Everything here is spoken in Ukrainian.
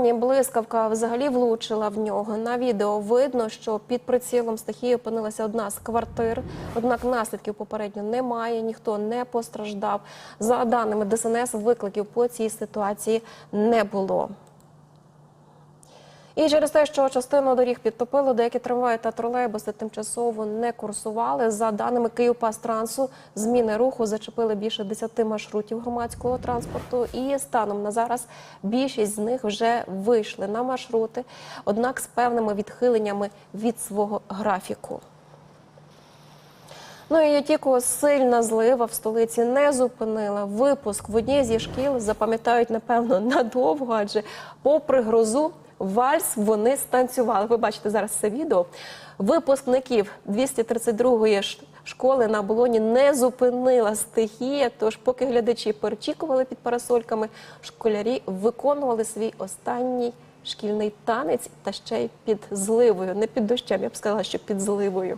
Ні, Блискавка взагалі влучила в нього. На відео видно, що під прицілом стихії опинилася одна з квартир. Однак наслідків попередньо немає, ніхто не постраждав. За даними ДСНС, викликів по цій ситуації не було. І через те, що частину доріг підтопило, деякі трамваї та тролейбуси тимчасово не курсували. За даними Київпастрансу, зміни руху зачепили більше 10 маршрутів громадського транспорту. І станом на зараз більшість з них вже вийшли на маршрути, однак з певними відхиленнями від свого графіку. Ну і Ятіко сильна злива в столиці не зупинила. Випуск в одній зі шкіл запам'ятають напевно надовго, адже попри грозу вальс вони станцювали. Ви бачите зараз це відео. Випускників 232-ї ш- школи на болоні не зупинила стихія. Тож, поки глядачі перечікували під парасольками, школярі виконували свій останній шкільний танець та ще й під зливою, не під дощем. Я б сказала, що під зливою.